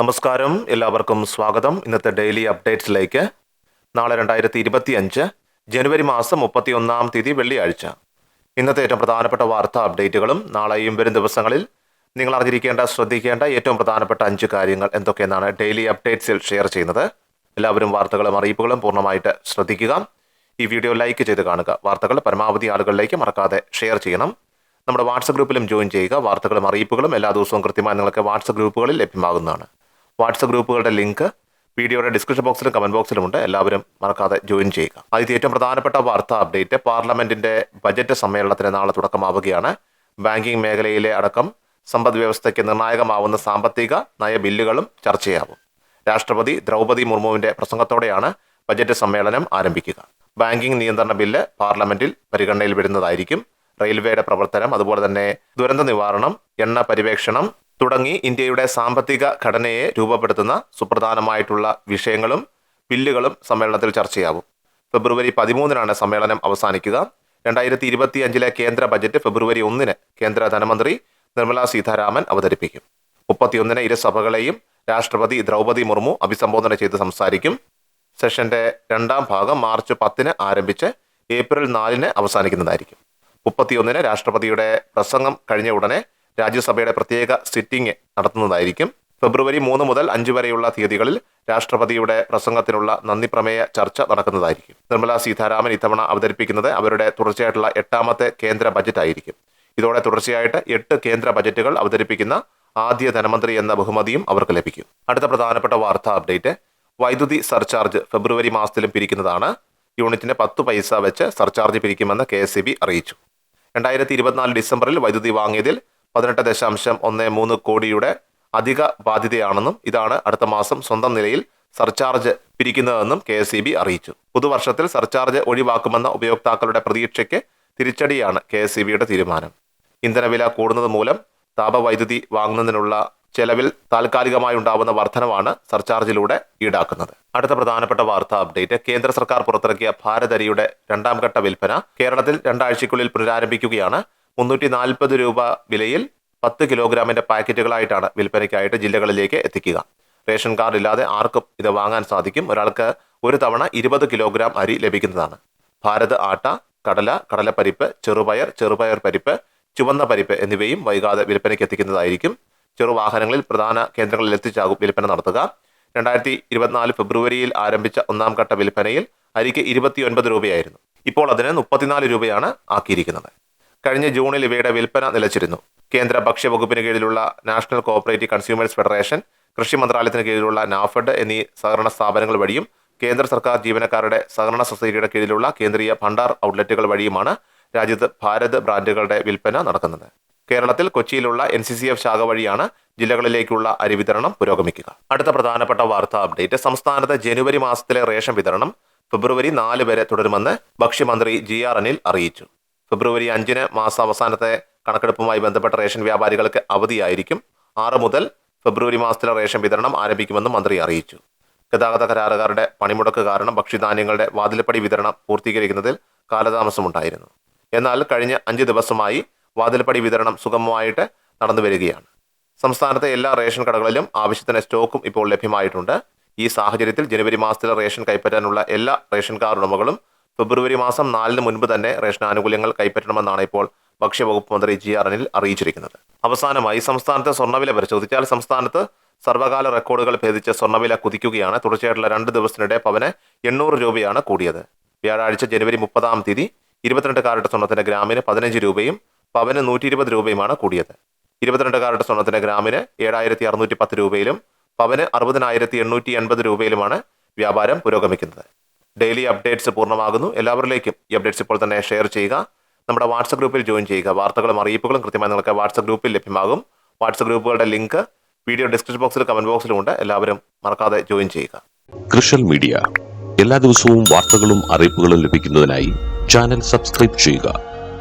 നമസ്കാരം. എല്ലാവർക്കും സ്വാഗതം. ഇന്നത്തെ ഡെയിലി അപ്ഡേറ്റ്സിലേക്ക്. നാളെ രണ്ടായിരത്തി ഇരുപത്തി അഞ്ച് ജനുവരി മാസം മുപ്പത്തിയൊന്നാം തീയതി വെള്ളിയാഴ്ച. ഇന്നത്തെ ഏറ്റവും പ്രധാനപ്പെട്ട വാർത്താ അപ്ഡേറ്റുകളും നാളെയും വരും ദിവസങ്ങളിൽ നിങ്ങൾ അറിഞ്ഞിരിക്കേണ്ട ശ്രദ്ധിക്കേണ്ട ഏറ്റവും പ്രധാനപ്പെട്ട അഞ്ച് കാര്യങ്ങൾ എന്തൊക്കെയെന്നാണ് ഡെയിലി അപ്ഡേറ്റ്സിൽ ഷെയർ ചെയ്യുന്നത്. എല്ലാവരും വാർത്തകളും അറിയിപ്പുകളും പൂർണമായിട്ട് ശ്രദ്ധിക്കുക. ഈ വീഡിയോ ലൈക്ക് ചെയ്ത് കാണുക. വാർത്തകൾ പരമാവധി ആളുകളിലേക്ക് മറക്കാതെ ഷെയർ ചെയ്യണം. നമ്മുടെ വാട്സപ്പ് ഗ്രൂപ്പിലും ജോയിൻ ചെയ്യുക. വാർത്തകളും അറിയിപ്പുകളും എല്ലാ ദിവസവും കൃത്യമായി നിങ്ങൾക്ക് വാട്സപ്പ് ഗ്രൂപ്പുകളിൽ ലഭ്യമാകുന്നതാണ്. വാട്സപ്പ് ഗ്രൂപ്പുകളുടെ ലിങ്ക് വീഡിയോയുടെ ഡിസ്ക്രിപ്ഷൻ ബോക്സിലും കമന്റ് ബോക്സിലും ഉണ്ട്. എല്ലാവരും മറക്കാതെ ജോയിൻ ചെയ്യുക. ആദ്യത്തെ ഏറ്റവും പ്രധാനപ്പെട്ട വാർത്താ അപ്ഡേറ്റ് പാർലമെന്റിന്റെ ബജറ്റ് സമ്മേളനത്തിന് നാളെ തുടക്കമാവുകയാണ്. ബാങ്കിംഗ് മേഖലയിലെ അടക്കം സമ്പദ് വ്യവസ്ഥയ്ക്ക് നിർണായകമാവുന്ന സാമ്പത്തിക നയ ബില്ലുകളും ചർച്ചയാവും. രാഷ്ട്രപതി ദ്രൗപദി മുർമുവിന്റെ പ്രസംഗത്തോടെയാണ് ബജറ്റ് സമ്മേളനം ആരംഭിക്കുക. ബാങ്കിംഗ് നിയന്ത്രണ ബില്ല് പാർലമെന്റിൽ പരിഗണനയിൽ വരുന്നതായിരിക്കും. റെയിൽവേയുടെ പ്രവർത്തനം അതുപോലെ തന്നെ ദുരന്ത നിവാരണം എണ്ണ പര്യവേക്ഷണം തുടങ്ങി ഇന്ത്യയുടെ സാമ്പത്തിക ഘടനയെ രൂപപ്പെടുത്തുന്ന സുപ്രധാനമായിട്ടുള്ള വിഷയങ്ങളും ബില്ലുകളും സമ്മേളനത്തിൽ ചർച്ചയാവും. ഫെബ്രുവരി പതിമൂന്നിനാണ് സമ്മേളനം അവസാനിക്കുക. രണ്ടായിരത്തി ഇരുപത്തി അഞ്ചിലെ കേന്ദ്ര ബജറ്റ് ഫെബ്രുവരി ഒന്നിന് കേന്ദ്ര ധനമന്ത്രി നിർമ്മലാ സീതാരാമൻ അവതരിപ്പിക്കും. മുപ്പത്തിയൊന്നിന് ഇരുസഭകളെയും രാഷ്ട്രപതി ദ്രൗപദി മുർമു അഭിസംബോധന ചെയ്ത് സംസാരിക്കും. സെഷന്റെ രണ്ടാം ഭാഗം മാർച്ച് പത്തിന് ആരംഭിച്ച് ഏപ്രിൽ നാലിന് അവസാനിക്കുന്നതായിരിക്കും. മുപ്പത്തിയൊന്നിന് രാഷ്ട്രപതിയുടെ പ്രസംഗം കഴിഞ്ഞ ഉടനെ രാജ്യസഭയുടെ പ്രത്യേക സിറ്റിംഗ് നടത്തുന്നതായിരിക്കും. ഫെബ്രുവരി മൂന്ന് മുതൽ അഞ്ച് വരെയുള്ള തീയതികളിൽ രാഷ്ട്രപതിയുടെ പ്രസംഗത്തിനുള്ള നന്ദി പ്രമേയ ചർച്ച നടക്കുന്നതായിരിക്കും. നിർമ്മല സീതാരാമൻ ഇത്തവണ അവതരിപ്പിക്കുന്നത് അവരുടെ തുടർച്ചയായിട്ടുള്ള എട്ടാമത്തെ കേന്ദ്ര ബജറ്റ് ആയിരിക്കും ഇതോടെ തുടർച്ചയായിട്ട് എട്ട് കേന്ദ്ര ബജറ്റുകൾ അവതരിപ്പിക്കുന്ന ആദ്യ ധനമന്ത്രി എന്ന ബഹുമതിയും അവർക്ക് ലഭിക്കും. അടുത്ത പ്രധാനപ്പെട്ട വാർത്താ അപ്ഡേറ്റ്. വൈദ്യുതി സർചാർജ് ഫെബ്രുവരി മാസത്തിലും പിരിക്കുന്നതാണ്. യൂണിറ്റിന് പത്ത് പൈസ വെച്ച് സർചാർജ് പിരിക്കുമെന്ന് കെ അറിയിച്ചു. രണ്ടായിരത്തി ഇരുപത്തിനാല് ഡിസംബറിൽ വൈദ്യുതി വാങ്ങിയതിൽ പതിനെട്ട് ദശാംശം ഒന്ന് മൂന്ന് കോടിയുടെ അധിക ബാധ്യതയാണെന്നും ഇതാണ് അടുത്ത മാസം സ്വന്തം നിലയിൽ സർചാർജ് പിരിക്കുന്നതെന്നും കെ എസ് അറിയിച്ചു. പുതുവർഷത്തിൽ സർചാർജ് ഒഴിവാക്കുമെന്ന ഉപയോക്താക്കളുടെ പ്രതീക്ഷയ്ക്ക് തിരിച്ചടിയാണ് കെ എസ് തീരുമാനം. ഇന്ധനവില കൂടുന്നത് മൂലം താപവൈദ്യുതി വാങ്ങുന്നതിനുള്ള ചെലവിൽ താൽക്കാലികമായി ഉണ്ടാവുന്ന വർധനവാണ് സർചാർജിലൂടെ ഈടാക്കുന്നത്. അടുത്ത പ്രധാനപ്പെട്ട വാർത്താ അപ്ഡേറ്റ്. കേന്ദ്ര സർക്കാർ പുറത്തിറക്കിയ ഭാരതരിയുടെ രണ്ടാം ഘട്ട വിൽപ്പന കേരളത്തിൽ രണ്ടാഴ്ചയ്ക്കുള്ളിൽ പുനരാരംഭിക്കുകയാണ്. മുന്നൂറ്റി നാൽപ്പത് രൂപ വിലയിൽ പത്ത് കിലോഗ്രാമിന്റെ പാക്കറ്റുകളായിട്ടാണ് വിൽപ്പനയ്ക്കായിട്ട് ജില്ലകളിലേക്ക് എത്തിക്കുക. റേഷൻ കാർഡ് ഇല്ലാതെ ആർക്കും ഇത് വാങ്ങാൻ സാധിക്കും. ഒരാൾക്ക് ഒരു തവണ ഇരുപത് കിലോഗ്രാം അരി ലഭിക്കുന്നതാണ്. ഭാരത് ആട്ട കടല കടലപ്പരിപ്പ് ചെറുപയർ ചെറുപയർ പരിപ്പ് ചുവന്ന പരിപ്പ് എന്നിവയും വൈകാതെ വിൽപ്പനയ്ക്ക് എത്തിക്കുന്നതായിരിക്കും ചെറുവാഹനങ്ങളിൽ പ്രധാന കേന്ദ്രങ്ങളിൽ എത്തിച്ചാകും വിൽപ്പന നടത്തുക. രണ്ടായിരത്തി ഇരുപത്തിനാല് ഫെബ്രുവരിയിൽ ആരംഭിച്ച ഒന്നാം ഘട്ട വിൽപ്പനയിൽ അരിക്ക് ഇരുപത്തിയൊൻപത് രൂപയായിരുന്നു. ഇപ്പോൾ അതിന് മുപ്പത്തിനാല് രൂപയാണ് ആക്കിയിരിക്കുന്നത്. കഴിഞ്ഞ ജൂണിൽ ഇവയുടെ വിൽപ്പന നിലച്ചിരുന്നു. കേന്ദ്ര ഭക്ഷ്യവകുപ്പിന് കീഴിലുള്ള നാഷണൽ കോഓപ്പറേറ്റീവ് കൺസ്യൂമേഴ്സ് ഫെഡറേഷൻ കൃഷി മന്ത്രാലയത്തിന് കീഴിലുള്ള നാഫെഡ് എന്നീ സഹകരണ സ്ഥാപനങ്ങൾ വഴിയും കേന്ദ്ര സർക്കാർ ജീവനക്കാരുടെ സഹകരണ സൊസൈറ്റിയുടെ കീഴിലുള്ള കേന്ദ്രീയ ഭണ്ഡാർ ഔട്ട്ലെറ്റുകൾ വഴിയുമാണ് രാജ്യത്ത് ഭാരത് ബ്രാൻഡുകളുടെ വിൽപ്പന നടക്കുന്നത്. കേരളത്തിൽ കൊച്ചിയിലുള്ള എൻ സി സി എഫ് ശാഖ വഴിയാണ് ജില്ലകളിലേക്കുള്ള അരി വിതരണം പുരോഗമിക്കുക. അടുത്ത പ്രധാനപ്പെട്ട വാർത്താ അപ്ഡേറ്റ്. സംസ്ഥാനത്ത് ജനുവരി മാസത്തിലെ റേഷൻ വിതരണം ഫെബ്രുവരി നാല് വരെ തുടരുമെന്ന് ഭക്ഷ്യമന്ത്രി ജി ആർ അനിൽ അറിയിച്ചു. ഫെബ്രുവരി അഞ്ചിന് മാസാവസാനത്തെ കണക്കെടുപ്പുമായി ബന്ധപ്പെട്ട റേഷൻ വ്യാപാരികൾക്ക് അവധിയായിരിക്കും. ആറ് മുതൽ ഫെബ്രുവരി മാസത്തിലെ റേഷൻ വിതരണം ആരംഭിക്കുമെന്നും മന്ത്രി അറിയിച്ചു. ഗതാഗത കരാറുകാരുടെ പണിമുടക്ക് കാരണം ഭക്ഷ്യധാന്യങ്ങളുടെ വാതിൽപ്പടി വിതരണം പൂർത്തീകരിക്കുന്നതിൽ കാലതാമസമുണ്ടായിരുന്നു. എന്നാൽ കഴിഞ്ഞ അഞ്ച് ദിവസമായി വാതിൽപ്പടി വിതരണം സുഗമമായിട്ട് നടന്നു വരികയാണ്. സംസ്ഥാനത്തെ എല്ലാ റേഷൻ കടകളിലും ആവശ്യത്തിന് സ്റ്റോക്കും ഇപ്പോൾ ലഭ്യമായിട്ടുണ്ട്. ഈ സാഹചര്യത്തിൽ ജനുവരി മാസത്തിലെ റേഷൻ കൈപ്പറ്റാനുള്ള എല്ലാ റേഷൻ കാർഡ് ഉടമകളും ഫെബ്രുവരി മാസം നാലിന് മുൻപ് തന്നെ റേഷൻ ആനുകൂല്യങ്ങൾ കൈപ്പറ്റണമെന്നാണ് ഇപ്പോൾ ഭക്ഷ്യവകുപ്പ് മന്ത്രി ജി ആർ അനിൽ അറിയിച്ചിരിക്കുന്നത്. അവസാനമായി സംസ്ഥാനത്തെ സ്വർണവില പരിശോധിച്ചാൽ സംസ്ഥാനത്ത് സർവകാല റെക്കോർഡുകൾ ഭേദിച്ച് സ്വർണവില കുതിക്കുകയാണ്. തുടർച്ചയായിട്ടുള്ള രണ്ട് ദിവസത്തിനിടെ പവന് എണ്ണൂറ് രൂപയാണ് കൂടിയത്. വ്യാഴാഴ്ച ജനുവരി മുപ്പതാം തീയതി ഇരുപത്തിരണ്ട് കാരറ്റ് സ്വർണത്തിന്റെ ഗ്രാമിന് പതിനഞ്ച് രൂപയും പവന് നൂറ്റി ഇരുപത് രൂപയുമാണ് കൂടിയത്. ഇരുപത്തിരണ്ട് കാരറ്റ് സ്വർണത്തിന് ഗ്രാമിന് ഏഴായിരത്തി അറുന്നൂറ്റി പത്ത് രൂപയിലും പവന് അറുപതിനായിരത്തി എണ്ണൂറ്റി എൺപത് രൂപയിലുമാണ് വ്യാപാരം പുരോഗമിക്കുന്നത്. ഡെയിലി അപ്ഡേറ്റ്സ് പൂർണമാകുന്നു. എല്ലാവരിലേക്കും ഈ അപ്ഡേറ്റ്സ് ഇപ്പോൾ തന്നെ ഷെയർ ചെയ്യുക. നമ്മുടെ വാട്സപ്പ് ഗ്രൂപ്പിൽ ജോയിൻ ചെയ്യുക. വാർത്തകളും അറിയിപ്പുകളും കൃത്യമായി നിങ്ങൾക്ക് വാട്സപ്പ് ഗ്രൂപ്പിൽ ലഭ്യമാകും. വാട്സപ്പ് ഗ്രൂപ്പുകളുടെ ലിങ്ക് വീഡിയോ ഡിസ്ക്രിപ്ഷൻ ബോക്സിൽ കമന്റ് ബോക്സിലും ഉണ്ട്. എല്ലാവരും മറക്കാതെ ജോയിൻ ചെയ്യുക. കൃഷൽ മീഡിയ. എല്ലാ ദിവസവും വാർത്തകളും അറിയിപ്പുകളും ലഭിക്കുന്നതിനായി ചാനൽ സബ്സ്ക്രൈബ് ചെയ്യുക.